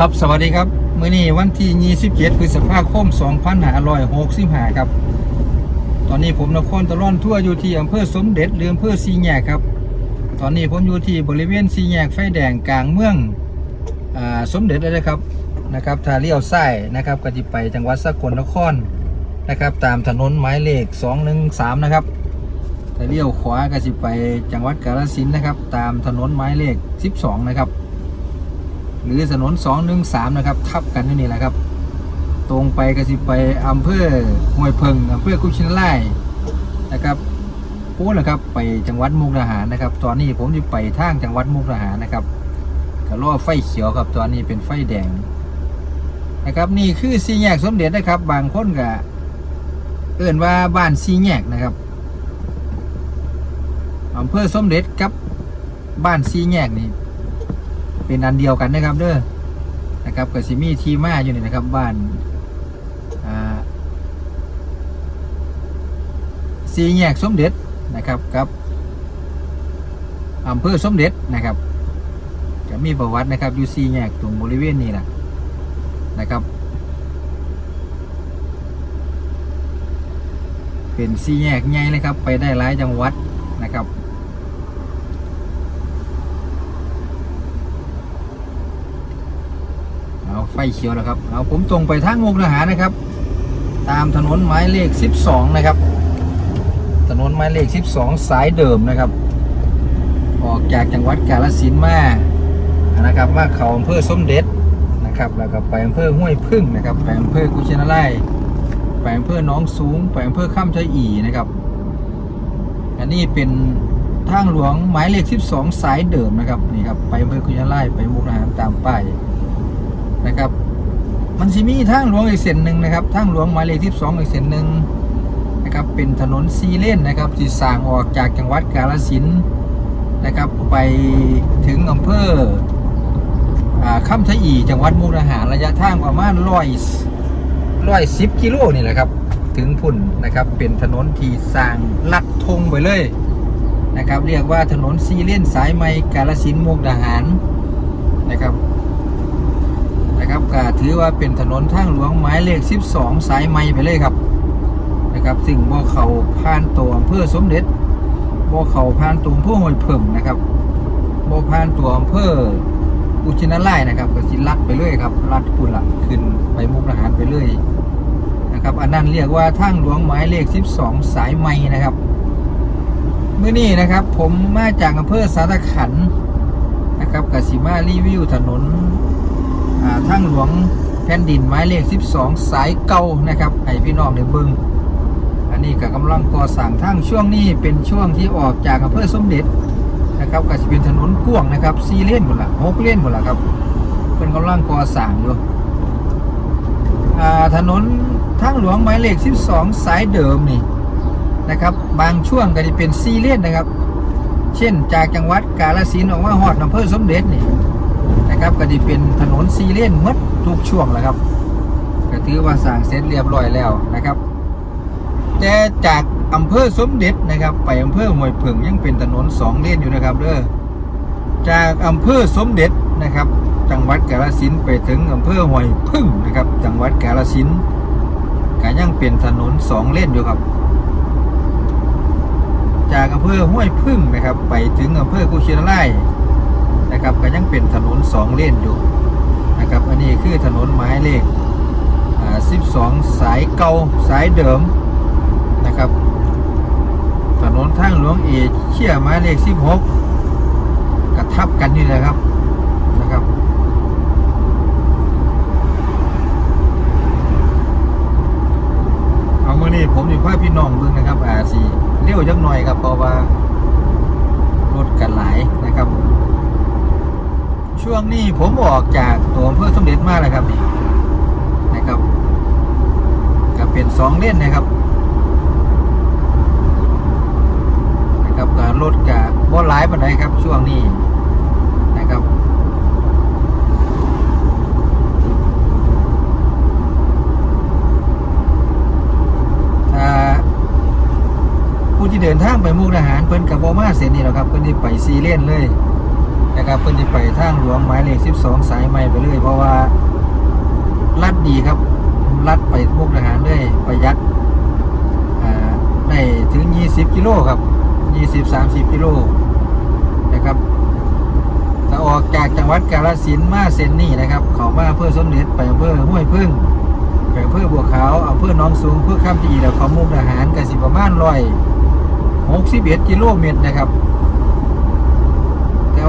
ครับสวัสดีครับมื้อนี้วันที่27พฤษภาคม2565ครับ ตอนนี้ผมนครตะล่อนทั่วอยู่ที่อำเภอสมเด็จหรืออำเภอสีแยกครับ ตอนนี้ผมอยู่ที่บริเวณสีแยกไฟแดงกลางเมืองอสมเด็จเลยนะครับนะครับถ้าเลี้ยวซ้ายนะครับก็จะไปจังหวัดสกลนครนะครับ ตามถนนหมายเลข 213 นะครับถ้าเลี้ยวขวาก็จะไปจังหวัดกาฬสินธุ์นะครับ ตามถนนหมายเลข 12 นะครับ หรือถนน213นะครับทับกันนี่แหละครับ ตรงไปก็สิไปอำเภอห้วยเพิงอำเภอกุชินไล่นะครับพูดแหละครับไปจังหวัดมุกดาหารนะครับ ตอนนี้ผมจะไปทางจังหวัดมุกดาหารนะครับก็รอไฟเขียวครับตอนนี้เป็นไฟแดงนะครับนี่คือสีแยกสมเด็จนะครับ บางคนก็เอื่นว่าบ้านสีแยกนะครับอำเภอสมเด็จกับบ้านสีแยกนี่ เป็นอันเดียวกันนะครับเด้อนะครับก็สิมีทีมาอยู่นี่นะครับบ้านอ่าสีแยกสมเด็จนะครับกับอำเภอสมเด็จนะครับจะมีประวัตินะครับอยู่สีแยกตรงบริเวณนี้แหละนะครับ เป็นสีแยกใหญ่เลยครับ ไปได้หลายจังหวัดนะครับ เอา ไฟเขียวแล้วครับเอาผมตรงไปทางมุกดาหารนะครับ ตามถนนหมายเลข 12 นะครับ ถนนหมายเลข 12 สายเดิมนะครับ ออกจากจังหวัดกาฬสินมานะครับมาเขาอำเภอส้มเด็จนะครับ แล้วก็ไปอำเภอห้วยพึ่งนะครับไปอำเภอกุชินาไลไปอำเภอหนองสูงไปอำเภอข้ามชะอีนะครับ อันนี้เป็นทางหลวงหมายเลข 12 สายเดิมนะครับนี่ครับไปอำเภอกุชินาไลไปมุกดาหารตามป้าย นะครับ มันสิมีทางหลวงอีกเส้นหนึ่งนะครับทางหลวงหมายเลขที่สองอีกเส้นหนึ่งนะครับเป็นถนนซีเลนนะครับที่สร้างออกจากจังหวัดกาฬสินธุ์นะครับไปถึงอำเภออ่าค่ำชะอีจังหวัดมุกดาหารระยะทางประมาณร้อยร้อยสิบกิโลนี่แหละครับ ถึงพุ่นนะครับเป็นถนนที่สร้างลัดทงไปเลยนะครับ เรียกว่าถนนซีเลนสายไหมกาฬสินธุ์มุกดาหารนะครับ นะครับก็ถือว่าเป็นถนนทางหลวงหมายเลข 12 สายไหมไปเลยครับนะครับซึ่งบ่เขาผ่านตัวอำเภอสมเด็จบ่เขาผ่านตัวอำเภอห้วยเพิ่มนะครับบ่ผ่านตัวอำเภออุชินาไล่นะครับก็สิลัดไปเลยครับลัดปุ่นละขึ้นไปมุกดาหารไปเลยนะครับอันนั้นเรียกว่าทางหลวงหมายเลข 12 สายไหมนะครับเมื่อนี้นะครับผมมาจากอำเภอสารขันนะครับกสิมารีวิวถนน ทางหลวงแผ่นดินหมายเลข 12 สายเก่านะครับให้พี่น้องได้เบิ่งอันนี้ก็กำลังก่อสร้างทางช่วงนี้เป็นช่วงที่ออกจากอำเภอสมเด็จนะครับก็จะเป็นถนนกว้างนะครับ4เลนหมดละ6เลนหมดละครับเป็นกำลังก่อสร้างอยู่ถนนทางหลวงหมายเลข 12 สายเดิมนี่นะครับบางช่วงก็จะเป็น4เลนนะครับ เช่นจากจังหวัดกาฬสินธุ์ออกมาฮอดอำเภอสมเด็จนี่ นะครับ ก็จะเป็นถนนซีเลนหมดทุกช่วงแหละครับก็ถือว่าสร้างเสร็จเรียบร้อยแล้วนะครับ แต่จากอำเภอสมเด็จนะครับ ไปอำเภอห้วยเพิงยังเป็นถนนสองเลนอยู่นะครับเด้อจากอำเภอสมเด็จนะครับ จังหวัดกาฬสินไปถึงอำเภอห้วยพึ่งนะครับ จังหวัดกาฬสินก็ยังเป็นถนนสองเลนอยู่ครับจากอำเภอห้วยพึ่งนะครับ ไปถึงอำเภอกุชินาไลย นะครับก็ยังเป็นถนนสองเลนอยู่นะครับอันนี้คือถนนหมายเลขอ่า12 สายเก่าสายเดิมนะครับถนนทางหลวงเอเชียหมายเลข 16กระทับกันนี่แหละครับนะครับเอามื่อนี้ผมอยู่พ่อพี่น้องเบิ่งนะครับอาสีเร็วจักหน่อยครับเพราะว่ารถกันหลายนะครับ ช่วงนี้ผมออกจากตัวอำเภอสมเด็จมาแล้วครับนี่นะครับก็เป็นสองเล่นนะครับนะครับการรถกับบ่หลายปานใดครับ ช่วงนี้นะครับถ้าผู้ที่เดินทางไปมุกดาหารเพิ่นกับบ่มาเส้นนี้หรอกครับเพิ่นที่ไปซีเล่นเลย นะครับเพิ่นจะไปทางหลวงหมายเลข 12 สายใหม่ไปเลยเพราะว่าลัดดีครับลัดไปมุกทหารเลยประหยัดได้ถึง 20 กิโลครับ 20-30 กิโลนะครับถ้าออกจากจังหวัดกาฬสินธุ์มาเซนนี่นะครับ เขามาอำเพื่อสมเด็จไปอำเภอห้วยพึ่งไปอำเภอบัวขาวอำเภอหนองสูงเพื่อข้ามปีแล้วเขามุกทหารกันสิประมาณร้อยหกสิบเอ็ดกิโลเมตรนะครับ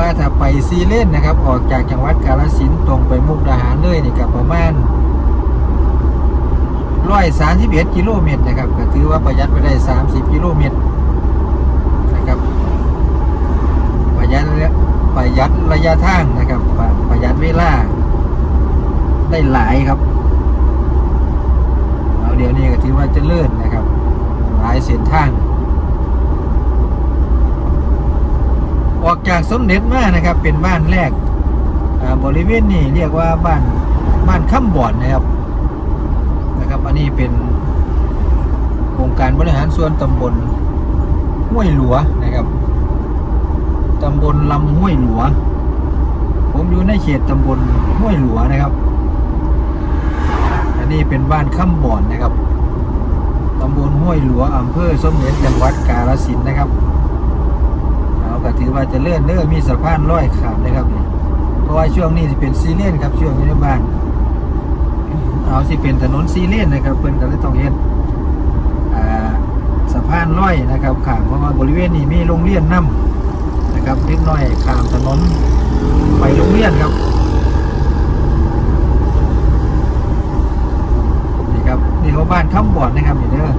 ว่าถ้าไปซีเลนนะครับ ออกจากจังหวัดกาฬสินธุ์ตรงไปมุกดาหารเลยนี่กับประมาณร้อยสามสิบเอ็ดกิโลเมตรนะครับก็ถือว่าประหยัดไปได้สามสิบกิโลเมตรนะครับ ประหยัดประหยัดระยะทางนะครับ ประหยัดเวลาได้หลายครับเอาเดี๋ยวนี้ก็ถือว่าจะเลื่อนนะครับ หลายเส้นทาง ออกจากสมเด็จมานะครับ เป็นบ้านแรกบริเวณนี้เรียกว่าบ้านบ้านข้ามบ่อนนะครับนะครับ อันนี้เป็นโครงการบริหารส่วนตำบลห้วยหลัวนะครับตำบลลำห้วยหลัว ผมอยู่ในเขตตำบลห้วยหลัวนะครับ อันนี้เป็นบ้านข้ามบ่อนนะครับตำบลห้วยหลัวอำเภอสมเด็จจังหวัดกาฬสินธุ์นะครับ ก็ถือว่าจะเลื่อนเลื่อมีสะพานร้อยขามนะครับนี่เพราะว่าช่วงนี้จะเป็นซีเลียนครับช่วงนี้ในบ้านเอาสิเป็นถนนซีเลียนนะครับเพิ่นก็เลยต้องเฮ็ดอ่าสะพานร้อยนะครับขามเพราะว่าบริเวณนี้มีโรงเรียนนํนะครับเล็กน้อยขามถนนไปโรงเรียนครับนี่ครับนี่เขาบ้านข้ามบ่อนนะครับนี่เด้อ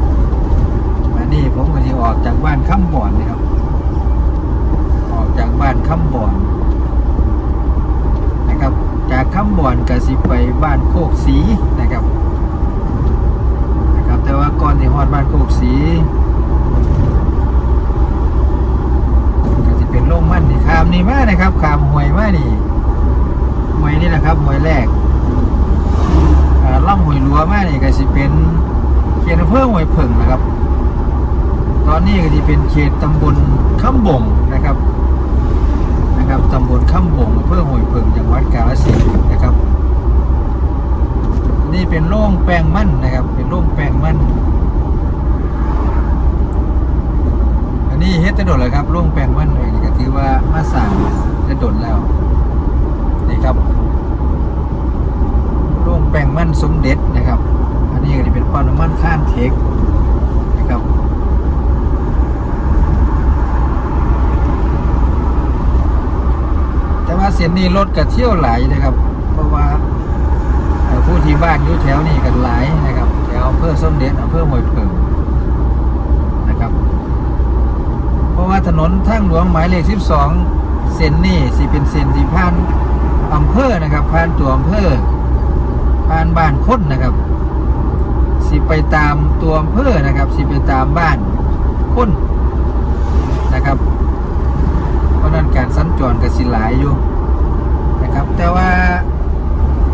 มานี่ผมก็จะออกจากบ้านข้ามบ่อนนะครับ จากบ้านคำบ่อนนะครับ จากคำบ่อนกสิไปบ้านโคกสีนะครับนะครับ แต่ว่าก่อนที่ฮอดบ้านโคกสีก็จะเป็นโล่งมั่นนี่ขามนี่มานะครับขามหวยมานี่หวยนี่แหละครับหวยแรกอ่าล่องหวยลัวมานี่ก็สิเป็นเขตอำเภอหวยผึ่งนะครับ ตอนนี้ก็จะเป็นเขตตำบลข้ามบ่งนะครับ นะครับตำบลข้ามบ่งอำเภอห้วยเพิงจังหวัดกาฬสินธุ์นะครับ นี่เป็นโล่งแปลงมั่นนะครับ เป็นโล่งแปลงมั่น อันนี้เฮ็ดจะโดดเลยครับโล่งแปลงมั่นเลยก็ถือว่ามาสั่งจะโดดแล้วนี่ครับโล่งแปลงมั่นสมเด็จนะครับ อันนี้ก็จะเป็นปั๊มน้ำมันข้างเทคนะครับ แต่ว่า เส้นนี้รถก็เที่ยวหลายนะครับ เพราะว่าผู้ที่บ้านอยู่แถวนี้กันหลายนะครับ แถวอำเภอส้มเด็ดอำเภอหมวยเพิงนะครับ เพราะว่าถนนทางหลวงหมายเลข 12 เส้นนี้สิเป็นเส้นที่ผ่านอำเภอนะครับผ่านตัวอำเภอผ่านบ้านคนนะครับ สิไปตามตัวอำเภอนะครับ สิไปตามบ้านคนนะครับ เพราะนั้นการสัญจรก็สิหลายอยู่ นะครับ แต่ว่า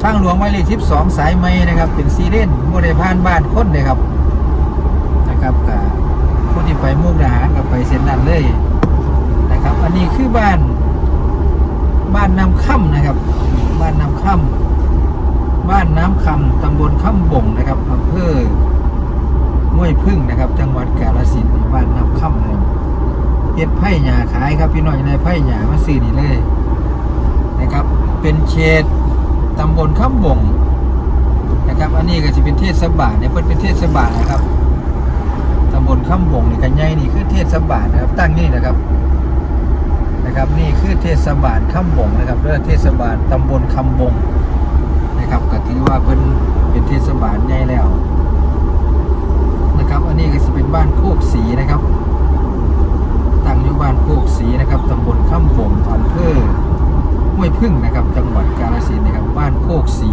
ทางหลวงหมายเลข12สายไหมนะครับ เป็นซีเรนโมได้ผ่านบ้านคนเลยครับนะครับกับผู้ที่ไปมุกดาหารกับไปเส้นนั้นเลยนะครับ อันนี้คือบ้าน บ้านน้ำค่ำนะครับ บ้านน้ำค่ำบ้านน้ำคำตำบลค่ำบ่งนะครับอำเภอห้วยพึ่งนะครับ จังหวัดกาฬสินธุ์บ้านน้ำค่ำนะครับเฮ็ดไผ่หยาขายครับพี่น้อยในไผ่หยามาซื้อนี่เลยนะครับ เป็นเขตตำบลข้ามบ่งนะครับ อันนี้ก็จะเป็นเทศบาลเนี่ยเพิ่นเป็นเทศบาลนะครับตำบลข้ามบ่งนี่กันใหญ่นี่คือเทศบาลนะครับ ตั้งนี่นะครับนะครับ นี่คือเทศบาลข้ามบ่งนะครับเรื่องเทศบาลตำบลคำบ่งนะครับก็ถือว่าเพิ่นเป็นเทศบาลใหญ่แล้วนะครับ อันนี้ก็จะเป็นบ้านโคกสีนะครับตั้งอยู่บ้านโคกศรีนะครับตำบลข้ามบ่งอำเภอ ห้วยพึ่งนะครับ จังหวัดกาฬสินธุ์นะครับ บ้านโคกศรี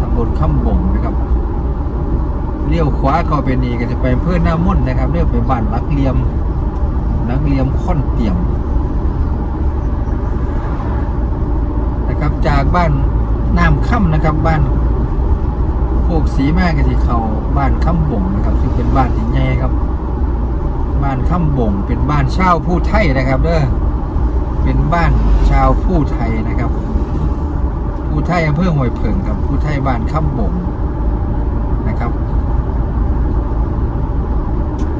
ตำบลข้ามบ่งนะครับ เลี้ยวขวาเข้าไปนี่ก็จะไปอำเภอหน้ามนต์นะครับเรียกไปบ้านลักเลียมลักเลียมค่อนเตี่ยมนะครับ จากบ้านน้ำค่ำนะครับ บ้านโคกศรีแม่ก็จะเขาบ้านข้าบ่งนะครับ ซึ่งเป็นบ้านที่ใหญ่ครับ บ้านข้าบ่งเป็นบ้านเช่าผู้ไทยนะครับเด้อ เป็นบ้านชาวผู้ไทยนะครับ ผู้ไทยอำเภอห้วยเผิงกับ ผู้ไทยบ้านข้ามบ่งนะครับ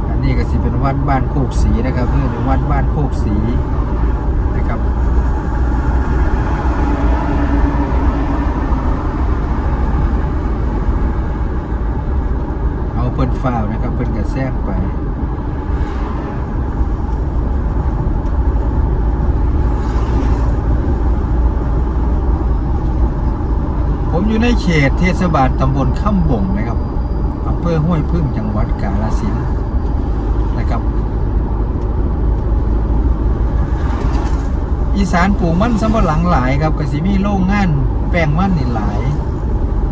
อันนี้ก็สิเป็นวัดบ้านโคกสีนะครับเรื่องวัดบ้านโคกสีนะครับเอาเพิ่นฟ้าวนะครับเพิ่นกระแซงไป ผม อยู่ในเขตเทศบาลตำบลข้ามบ่งนะครับอำเภอห้วยพึ่งจังหวัดกาฬสินธุ์นะครับ อีสานปลูกมันสำปะหลังหลายครับกสิมีโรงงานแป้งมันนี่หลาย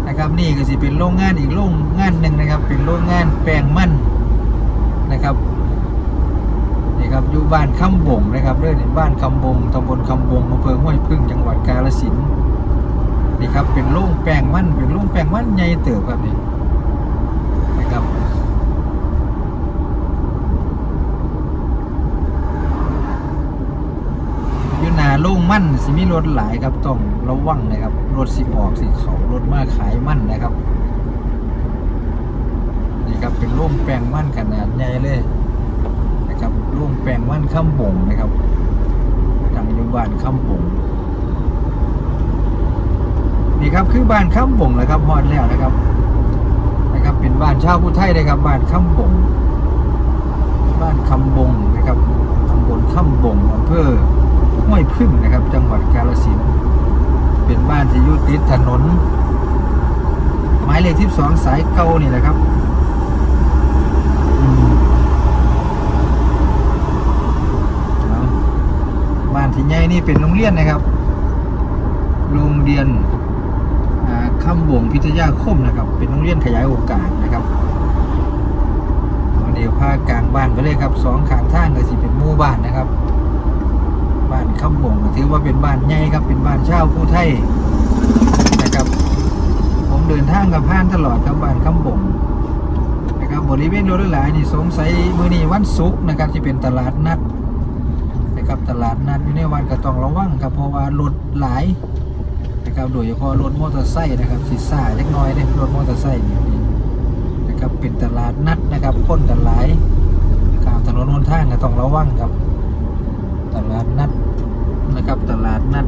นะครับนี่ก็สิเป็นโรงงานอีกโรงงานหนึ่งนะครับ เป็นโรงงานแป้งมันนะครับนี่ครับอยู่บ้านคำบ่งนะครับเรื่องนี้บ้านคำบงตำบลคำบงอำเภอห้วยพึ่งจังหวัดกาฬสินธุ์ นี่ครับเป็นล่งแปลงมันเป็นล่งแปลงมันใหญ่เติบครับนี่นะครับอยู่หนาล่งมันสิมีรถหลายครับต้องระวังนะครับรถสิออกสิเขารถมาขายมันนะครับนี่ครับเป็นล่งแปลงมันขนาดใหญ่เลยนะครับล่งแปลงมันข้ามบ่งนะครับทางยู่บ้านข้ามบ่ง นี่ครับคือบ้านข้ามบ่งเลยครับฮอดแล้วนะครับนะครับ เป็นบ้านชาวผู้ไทยเลยครับบ้านข้ามบ่งบ้านคำบงนะครับตำบลข้ามบงอำเภอห้วยพึ่งนะครับ จังหวัดกาฬสินธุ์เป็นบ้านที่อยู่ติดถนน หมายเลขที่สองสายเก่านี่แหละครับบ้านที่ใหญ่นี่เป็นโรงเรียนนะครับ โรงเรียน อ่าคำบ่งพิทยาคมนะครับ เป็นโรงเรียนขยายโอกาสนะครับวันนี้พากลางบ้านไปเลยครับสองข้างทางก็สิเป็นหมู่บ้านนะครับ บ้านคำบ่งถือว่าเป็นบ้านใหญ่ครับเป็นบ้านเช่าผู้ไทยนะครับ ผมเดินทางกับผ่านตลอดครับบ้านคำบ่งนะครับบริเวณรถหลายนี่สงสัยมื้อนี้วันศุกร์นะครับที่เป็นตลาดนัดนะครับตลาดนัดอยู่ในวันก็ต้องระวังครับเพราะว่ารถหลาย นะครับโดยเฉพาะรถมอเตอร์ไซค์นะครับสิซ่าเล็กน้อยเนี่ยรถมอเตอร์ไซค์นี่นะครับเป็นตลาดนัดนะครับคนกันหลายข้ามถนนหนทางก็ต้องระวังครับ ตลาดนัดนะครับตลาดนัด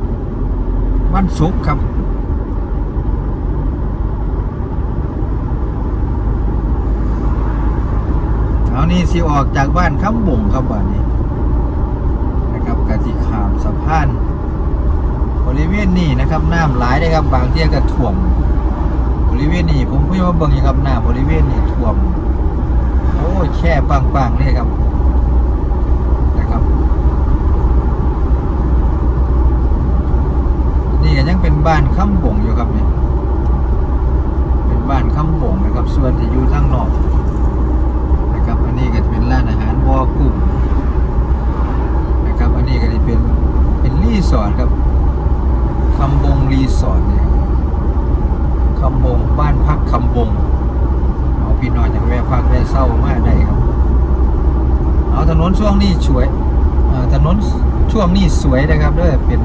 วันศุกร์ครับเอานี่สิออกจากบ้านคำบ่งครับบ้านนี้นะครับกะทิขามสะพาน บริเวณนี้นะครับน้ำหลายเลยครับบางเที่ยก็ท่วมบริเวณนี้ผมเพิ่งมาเบิ่งอยู่ครับน้ำบริเวณนี้ท่วมโอ้แค่ปังๆเลยครับ นี่ก็ยังเป็นบ้านค้ำบ่งอยู่ครับเนี่ยเป็นบ้านค้ำบ่งนะครับ ส่วนที่อยู่ทางนอกนะครับ อันนี้ก็จะเป็นร้านอาหารบ่อกุ้งนะครับ อันนี้ก็จะเป็นเป็นรีสอร์ทครับ คำบงรีสอร์ทเนี่ยคำบงบ้านพักคำบง เอาพี่น้อยอย่างแวะพักแวะเศร้ามาได้ครับ เอาถนนช่วงนี้ สวยถนนช่วงนี้สวยนะครับด้อเป็น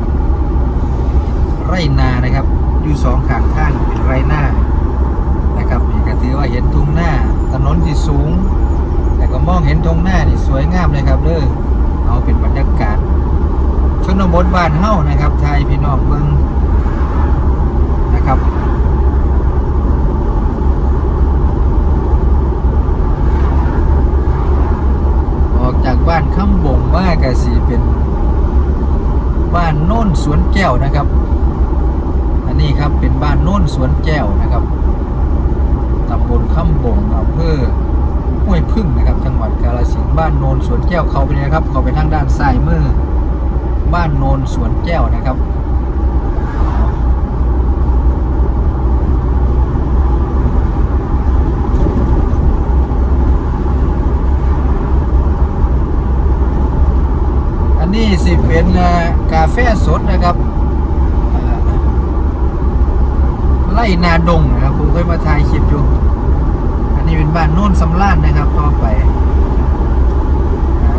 ไรนานะครับ อยู่สองข้างทางเป็นไรนานะครับนี่ก็ถือว่าเห็นทุ่งหน้าถนนที่สูง แต่ก็มองเห็นทุ่งหน้านี่สวยงามเลยครับเด้อเอาเป็นบรรยากาศชนบทบ้านเฮ้านะครับไทยพี่น้องเบิ่งนะครับ ออก จากบ้านข้ามบ่งมากกสีเป็นบ้านโน่นสวนแก้วนะครับ อันนี้ครับเป็นบ้านโน่นสวนแก้วนะครับตำบลข้ามบ่งอำเภอห้วยพึ่งนะครับจังหวัดกาฬสินธุ์บ้านโนนสวนแก้วเขาไปนะครับเขาไปทางด้านซ้ายมือบ้านโนนสวนแก้วนะครับ อั นนี้สิเป็นกาแฟสดนะครับไล่นาดงนะครับผมเคยมาถ่ายคลิปอยู่ อันนี้เป็นบ้านโน่นสำล้านนะครับต่อไป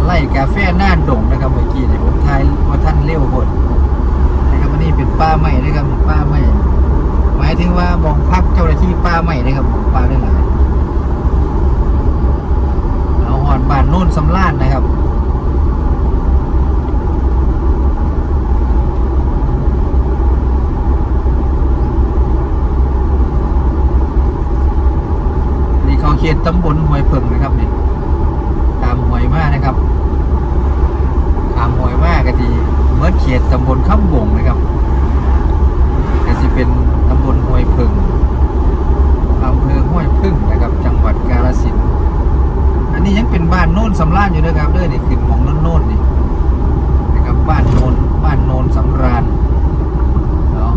ไล่กาแฟนาดงนะครับเมื่อกี้เนี่ยผมถ่ายว่าท่านเร็วโหดป่าใหม่หมายถึงว่าบองพักเจ้าหน้าที่ป่าใหม่เลยครับป่าได้หลายเอาหอดบ้านโน่นสำลานนะครับ นี่เขาเข ตตำบลห้วยเพิงนะครับนี่ตามห้วยมากนะครับตามห้วยมากก็ดีเมื่อเขตตำบลข้ามบงนะครับก็จะเป็นตำบลห้วยเพิงอำเภอห้วยพึ่งนะครับ จังหวัดกาฬสินธุ์อันนี้ยังเป็นบ้านโน่นสำราญอยู่นะครับเด้อนี่คือหมองโน่นๆนี่นะครับบ้านโน่นบ้านโน่นสำราญเนาะ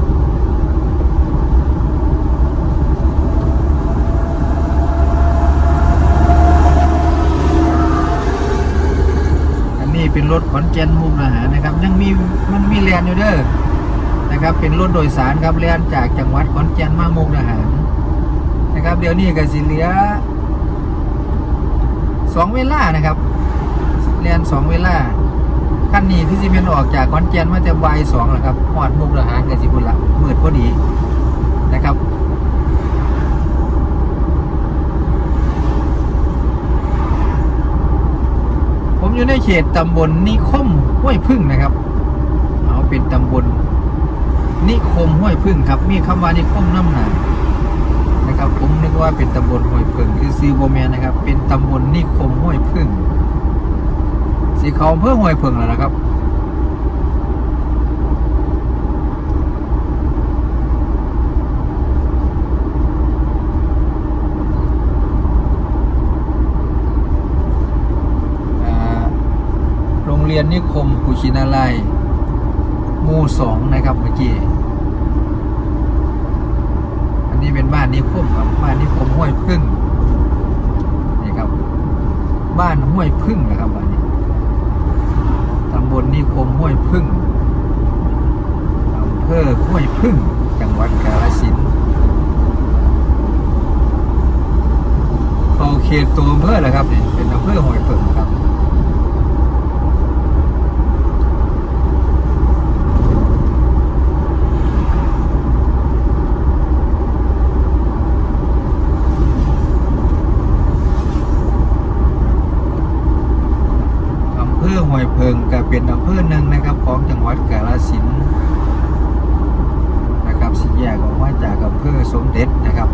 อันนี้ เป็นรถขอนแก่นมุกดาหารนะครับ ยังมีมันมีแลนอยู่เด้อนะครับ เป็นรถโดยสารครับแลนจากจังหวัดขอนแก่นมามุกดาหารนะครับ เดี๋ยวนี้ก็สิเหลือสองเวลานะครับแลนสองเวลาขั้นนี้ที่สิเป็นออกจากขอนแก่นมาแต่บ่ายสองแล้วครับหอดมุกดาหารกับสิบุญละมืดพอดีนะครับ ผมอยู่ในเขตตำบลนิคมห้วยพึ่งนะครับเอาเป็นตำบลนิคมห้วยพึ่งครับ มีคำว่านิคมน้ำหนานะครับ ผมนึกว่าเป็นตำบลห้วยพึ่งคือซีโบแมนนะครับ เป็นตำบลนิคมห้วยพึ่งสีเขาเพื่อห้วยพึ่งแล้วนะครับ อ่าโรง เรียนนิคมกุชินาลัยหมู่สองนะครับเมื่อกี้ อันนี้เป็นบ้านนิคมครับบ้านนิคมห้วยพึ่งนี่ครับ บ้านห้วยพึ่งนะครับบ้านนี้ตำบลนิคมห้วยพึ่งอำเภอห้วยพึ่ง จังหวัดกาฬสินธุ์เข้าเขตตัวอำเภอแล้วครับนี่เป็นอำเภอห้วยพึ่งครับ อำเภอห้วยเพิงก็เป็นอำเภอหนึ่งนะครับ ของจังหวัดกาฬสินธุ์นะครับสี่แยกออกมาจากอำเภอสมเด็จนะครับ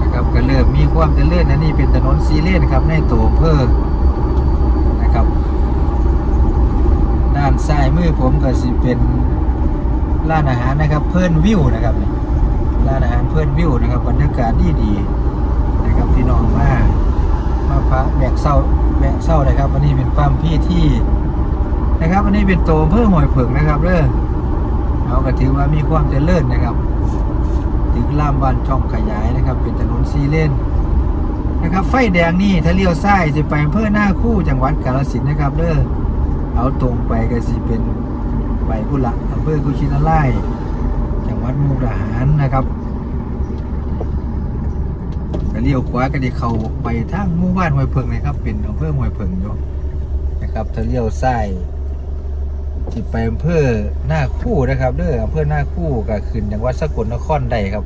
นะครับก็เริ่มมีความเจริญอันนี้เป็นถนนซีเลนครับในตัวอำเภอนะครับ ด้านซ้าย มือผมก็สิเป็นร้านอาหารนะครับเพิ่อนวิวนะครับร้านอาหารเพิ่อนวิวนะครับบรรยากาศดีดีๆนะครับพี่น้องมามาพระแบกเศร้าแบกเศร้าเลยครับวันนี้เป็นปั๊มพี่ที่นะครับอันนี้เป็นโตเพื่อหอยเผิงนะครับเด้อเอาก็ถือว่ามีความเจริญนะครับ ถึงล่ามบ้านช่องขยายนะครับ เป็นถนนซีเลนนะครับ ไฟแดงนี่ถ้าเลี้ยวซ้ายจะไปอำเภอหน้าคู่จังหวัดกาฬสินธุ์นะครับเด้อ เอาตรงไปก็สิเป็นไปกุละอำเภอกุชินาไลยจังหวัดมุกดาหารนะครับก็เลี้ยวขวาก็ได้เข้าไปทางหมู่บ้านห้วยเพิงนะครับ เป็นอำเภอห้วยเพิงอยู่นะครับถ้าเลี้ยวซ้ายที่ไปอำเภอหน้าคู่นะครับเด้ออำเภอหน้าคู่ก็ขึ้นจังหวัดสกลนครได้ครับ